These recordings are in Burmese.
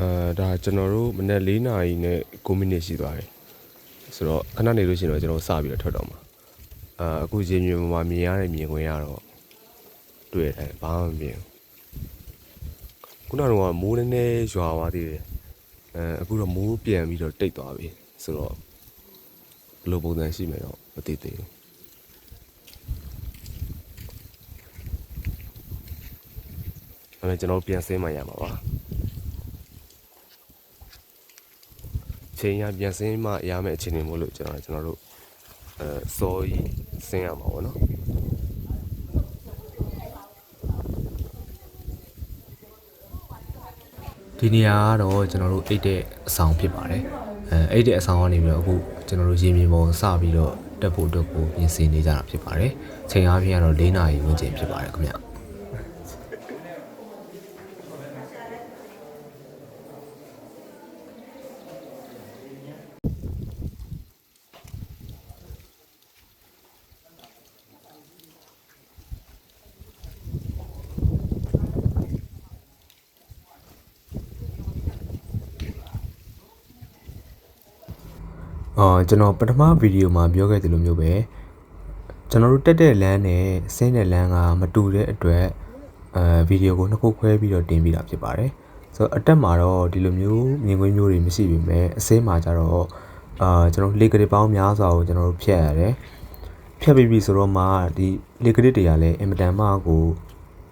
အဲဒါကျွန်တော်တို့မနေ့၄နာရီနဲ့9မိနစ်ရှိသွားတယ်ဆိုတော့ခဏနေလို့ရှိရင်တော့ကျွန်တော်စပြီးတော့ထွက်တော့မှာအာအခုရေမြေပေါ်မှာမြင်ရတဲ့မြင်ကွင်းရတော့တွေ့တယ်ဘာမှမမြင်ဘူးခုနကတော့မိုးနည်းနည်းရွာသွားသေးတယ်အဲအခုတော့မိုးပြန်ပြီးတော့တိတ်သွားပြီဆိုတော့ဘယ်လိုပုံစံရှိမယ်တော့မသိသေးဘူးအဲ့ဒါကျွန်တော်တို့ပြန်ဆင်းမှရမှာပါ ချိန်ရပြန်စင်းမှရမယ့်အခြေအနေမို့လို့ကျွန်တော်ကျွန်တော်တို့အဲစောကြီးဆင်းရမှာပေါ့နော်ဒီနေရာကတော့ကျွန်တော်တို့အိတ်တဲ့အဆောင်ဖြစ်ပါတယ်အဲအိတ်တဲ့အဆောင်ကနေပြီးတော့အခုကျွန်တော်တို့ရေမြေပေါ်စပြီးတော့တက်ဖို့အတွက်ကိုပြင်ဆင်နေကြတာဖြစ်ပါတယ်ချိန်အားဖြင့်ကတော့၄နာရီဝန်းကျင်ဖြစ်ပါတယ်ခင်ဗျ အော်ကျွန်တော်ပထမဗီဒီယိုမှာပြောခဲ့သလိုမျိုးပဲကျွန်တော်တို့တက်တဲ့လမ်းနဲ့ဆင်းတဲ့လမ်းကမတူတဲ့အတွက်အဲဗီဒီယိုကိုနှစ်ခုခွဲပြီးတော့တင်ပြတာဖြစ်ပါတယ်ဆိုတော့အတက်မှာတော့ဒီလိုမျိုးမြင်ကွင်းမျိုးတွေမရှိပေမဲ့အစင်းမှာကျတော့အာကျွန်တော်လေကလေးပေါင်းများစွာကိုကျွန်တော်တို့ဖြတ်ရတယ်ဖြတ်ပြီးပြီဆိုတော့မှဒီလေကလေးတွေကလည်းအင်မတန်မှကို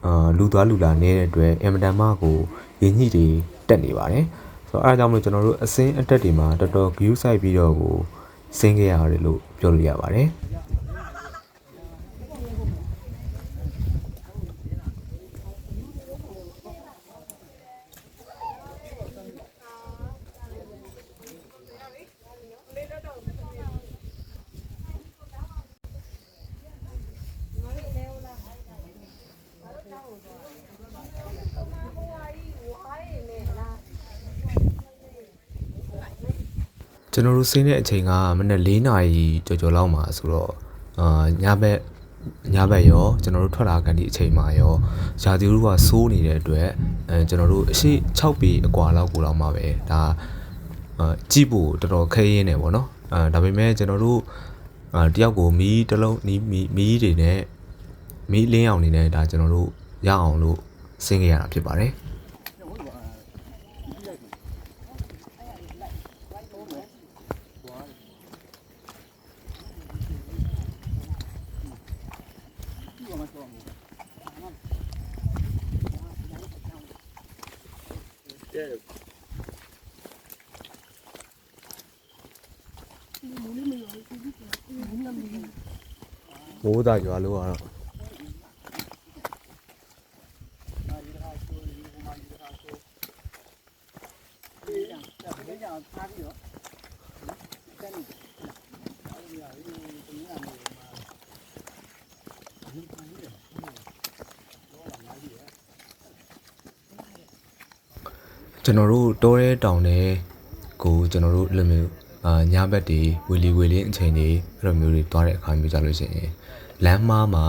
အာလူသွားလူလာနေတဲ့အတွက်အင်မတန်မှကိုရင်းညှိတွေတက်နေပါတယ် ဆိုတော့အဲဒါကြောင့်မလို့ကျွန်တော်တို့အစင်းအတက်တွေမှာတော်တော် view site ပြီးတော့ကိုဆင်းခဲ့ရတယ်လို့ပြောလို့ရပါတယ် ကျွန်တော်တို့ဆင်းတဲ့အချိန်ကမနေ့၄နာရီကျော်ကျော်လောက်မှာဆိုတော့အာညဘက်ညဘက်ရောကျွန်တော်တို့ထွက်လာကန်ဒီအချိန်မှာရောရာသီဥတုကဆိုးနေတဲ့အတွက်အဲကျွန်တော်တို့အရှိ6ပေအကွာလောက်ကိုလောက်မှာပဲဒါအာကြည့်ဖို့တော်တော်ခဲရင်းနေပေါ့နော်အာဒါပေမဲ့ကျွန်တော်တို့အာတယောက်ကိုမီးတစ်လုံးမီးမီးမီးတွေနဲ့မီးလင်းအောင်နေနဲ့ဒါကျွန်တော်တို့ရအောင်လို့ဆင်းခဲ့ရတာဖြစ်ပါတယ် မိုးသားရွာလို့ကတော့ ကျွန်တော်တို့တောရဲတောင်ထဲကိုကျွန်တော်တို့အဲ့လိုမျိုးအာညဘက်တွေဝီလီဝီလင်းအချိန်တွေအဲ့လိုမျိုးတွေတွားတဲ့အခါမျိုးကြလို့ရှိရင်လမ်းမားမှာ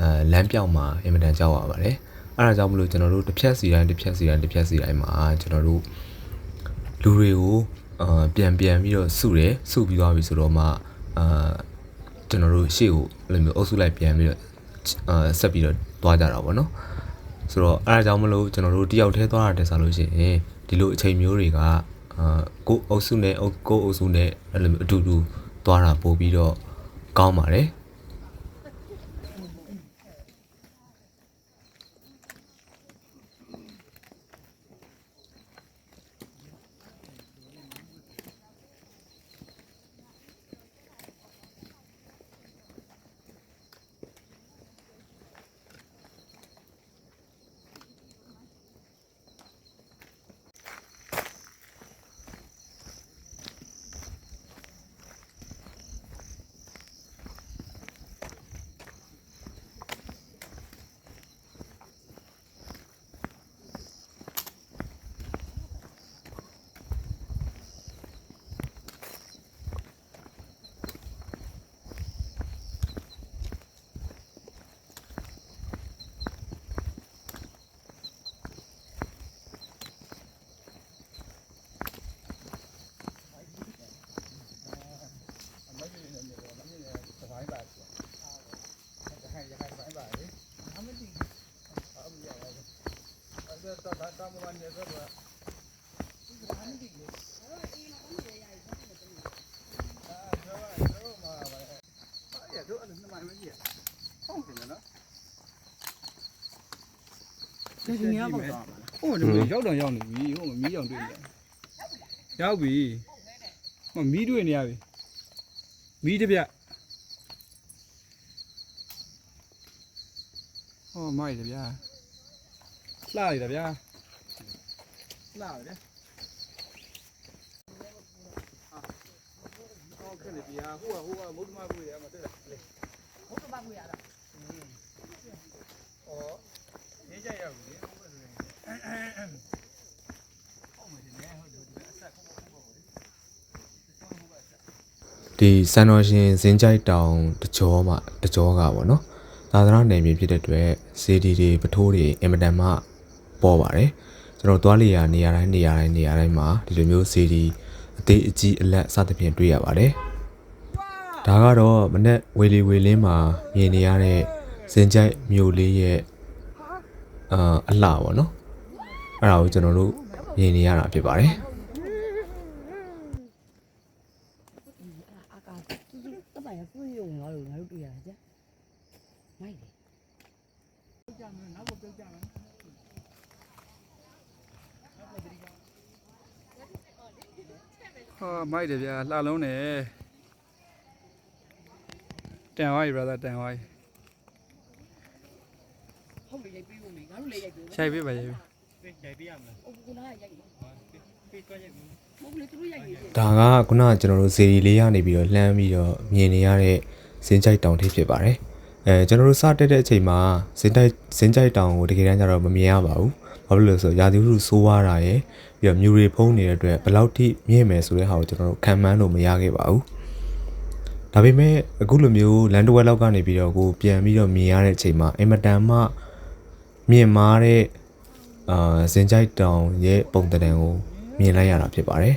အဲလမ်းပြောက်မှာအင်မတန်ကြောက်ရပါတယ်အဲ့ဒါကြောင့်မလို့ကျွန်တော်တို့တစ်ဖြက်စီတိုင်းတစ်ဖြက်စီတိုင်းတစ်ဖြက်စီတိုင်းမှာကျွန်တော်တို့လူတွေကိုအာပြန်ပြန်ပြီးတော့စုတယ်စုပြီးသွားပြီဆိုတော့မှအာကျွန်တော်တို့ရှေ့ကိုအဲ့လိုမျိုးအုပ်စုလိုက်ပြန်ပြီးတော့အာဆက်ပြီးတော့တွားကြတာပေါ့နော်ဆိုတော့အဲဒါကြောင့်မလို့ကျွန်တော်တို့တယောက်တည်းသွားတာတက်စားလို့ရှိရင် ဒီလိုအချိန်မျိုးတွေကအာကိုယ်အုပ်စုနဲ့ကိုယ်အုပ်စုနဲ့အဲ့လိုမျိုးအတူတူသွားတာပို့ပြီးတော့ကောင်းပါတယ် ဒီနေရာပေါ့ဟိုဒီရောက်တော့ရောက်နေပြီဟိုမီးအောင်တွေ့နေရောက်ပြီမမီးတွေ့နေရပြီမီးတစ်ပြဟောမိုက်တယ်ဗျာလှရတယ်ဗျာလှရတယ်ဟုတ်ကဲ့လေဗျာဟိုကဟိုကမုဒ္ဓမဘူးရမှာတွေ့လားလေမုဒ္ဓမဘူးရတာ နေကြရောက်ပြီဟိုကဆိုရင်ဟုတ်မယ်နေဟုတ်တယ်ဒီအဆက်ခုခုခုပေါ့လေဒီစံတော်ရှင်ဇင်းကြိုက်တောင်တကြောမှာတကြောကပေါ့နော်သာသနာနယ်မြေဖြစ်တဲ့အတွက်စေဒီတွေပထိုးတွေအင်မတန်မှပေါ်ပါတယ်ကျွန်တော်သွားလေရာနေရာတိုင်းနေရာတိုင်းနေရာတိုင်းမှာဒီလိုမျိုးစေဒီအသေးအကြီးအလက်စသဖြင့်တွေ့ရပါတယ်ဒါကတော့မနေ့ဝေလီဝေလင်းမှာမြင်နေရတဲ့ဇင်းကြိုက်မြို့လေးရဲ့ အာအလှပေါ့နော်အဲ့ဒါကိုကျွန်တော်တို့မြင်နေရတာဖြစ်ပါတယ်အာကာသူတပိုင်ကိုရုံငါတို့ငါတို့တွေ့ရတာကြာမိုက်တယ်ဟာမိုက်တယ်ဗျာလှလုံးတယ်တန်ဝိုင်း brother တန်ဝိုင်း ဟုတ်လေရိုက်ပြီးဦးလေငါတို့လည်းရိုက်ပြီးခြိုက်ပေးပါရဲ့အိုကူနာရိုက်ပြီးပေးတော့ရိုက်ပြီးမဟုတ်လေသူတို့ရိုက်ပြီးဒါကခုနကကျွန်တော်တို့ဇေဒီလေးရနေပြီးတော့လှမ်းပြီးတော့မြင်နေရတဲ့ဇင်းကြိုက်တောင်ထိပ်ဖြစ်ပါတယ်အဲကျွန်တော်တို့စတက်တဲ့အချိန်မှာဇင်းတိုက်ဇင်းကြိုက်တောင်ကိုတကယ်တမ်းကျတော့မမြင်ရပါဘူးဘာဖြစ်လို့လဲဆိုတော့ရာသီဥတုဆိုးွားတာရယ်ပြီးတော့မြူတွေဖုံးနေတဲ့အတွက်ဘယ်လောက်ထိမြင့်မယ်ဆိုတဲ့ဟာကိုကျွန်တော်တို့ခံမှန်းလို့မရခဲ့ပါဘူးဒါပေမဲ့အခုလိုမျိုးလန်တဝက်လောက်ကနေပြီးတော့ကိုပြန်ပြီးတော့မြင်ရတဲ့အချိန်မှာအင်မတန်မှ မြင့်မားတဲ့အာဇင်းကြိုက်တောင်ရဲ့ပုံသဏ္ဍာန်ကိုမြင်လိုက်ရတာဖြစ်ပါတယ်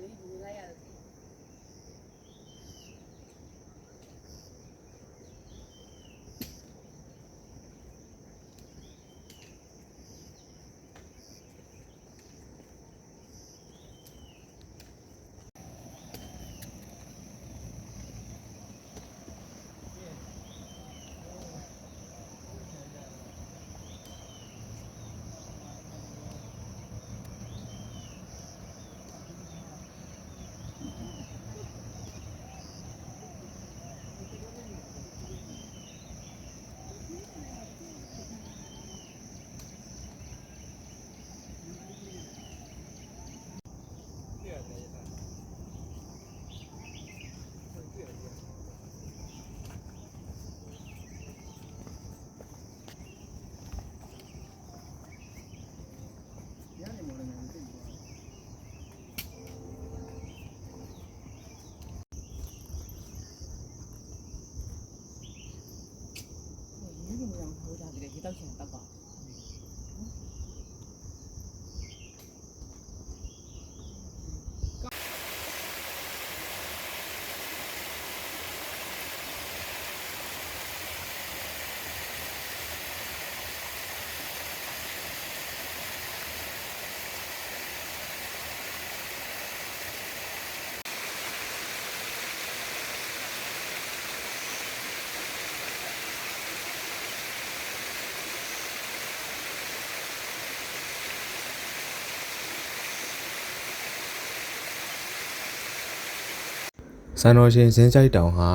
စံတော်ရှင်ဇင်းကြိုက်တောင်ဟာ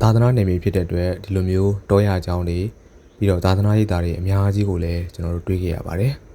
သာသနာနယ်မြေဖြစ်တဲ့အတွက်ဒီလိုမျိုးတောရအကြောင်းတွေပြီးတော့သာသနာရေးသားတွေအများကြီးကိုလည်းကျွန်တော်တို့တွေ့ခဲ့ရပါတယ်။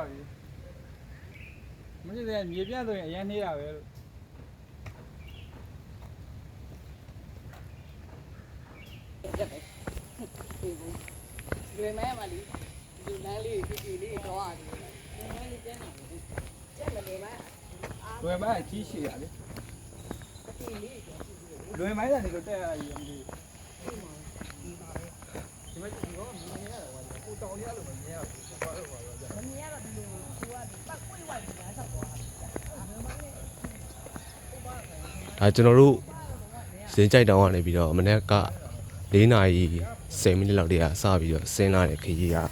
သွားပြီမင်းတဲ့မြေပြန့်ဆိုရင်အရင်နှေးတာပဲလို့လွယ်မဲမလေးဒီလမ်းလေးကြီးကြီးလေးတော့ရတယ်လမ်းလေးကျန်းတာကျန်းတယ်မဲလွယ်မိုင်းကြီးရှည်ရလေလွယ်မိုင်းကနေတော့တက်ရရည်မသိဒီမဲ့ဒီတော့မြင်ရတာကွာကိုတောင်ရလို့မမြင်ရဘူး ဘာလို့ပါလဲမမြင်ရတော့ဒီလိုသူကပတ်ကွေးဝိုက်နေတာဆောက်သွားဒါကျွန်တော်တို့ဇင်းကြိုက်တောင်ကနေပြီးတော့မနေ့က၄နာရီ10မိနစ်လောက်တည်းကစပြီးတော့ဆင်းလာတဲ့ခရီးကအ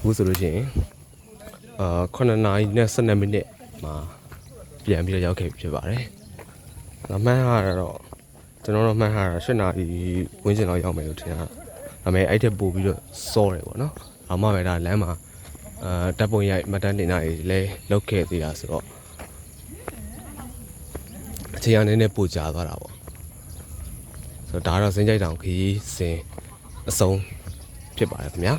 ခုဆိုလို့ရှိရင်အာ9နာရီနဲ့12မိနစ်မှာပြန်ပြီးတော့ရောက်ခဲ့ပြီဖြစ်ပါတယ်။အမှန်ကတော့ကျွန်တော်တို့မှန်ဟာ8နာရီဝန်းကျင်လောက်ရောက်မယ်လို့ထင်တာ။ဒါပေမဲ့အဲ့ထက်ပိုပြီးတော့စောတယ်ပေါ့နော်။အမှပဲဒါလမ်းမှာ အာတပ်ပုံရိုက်မှတ်တမ်းတင်တာတွေလည်းလောက်ခဲ့သေးတာဆိုတော့အချိန်အနေနဲ့ပိုကြာသွားတာပေါ့ဆိုတော့ဒါကတော့စင်ကြိုက်တောင်ခရီးစဉ်အဆုံးဖြစ်ပါတယ်ခင်ဗျာ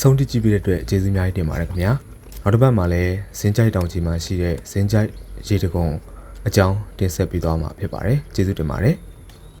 ဆုံးတကြည့်ပြီးတဲ့အတွက်ကျေးဇူးအများကြီးတင်ပါတယ်ခင်ဗျာ နောက်တစ်ပတ်မှာလည်းစင်ကြိုက်တောင်ကြီးမှာရှိတဲ့စင်ကြိုက်ရေတကုံအကြောင်းတင်ဆက်ပေးသွားမှာဖြစ်ပါတယ်ကျေးဇူးတင်ပါတယ်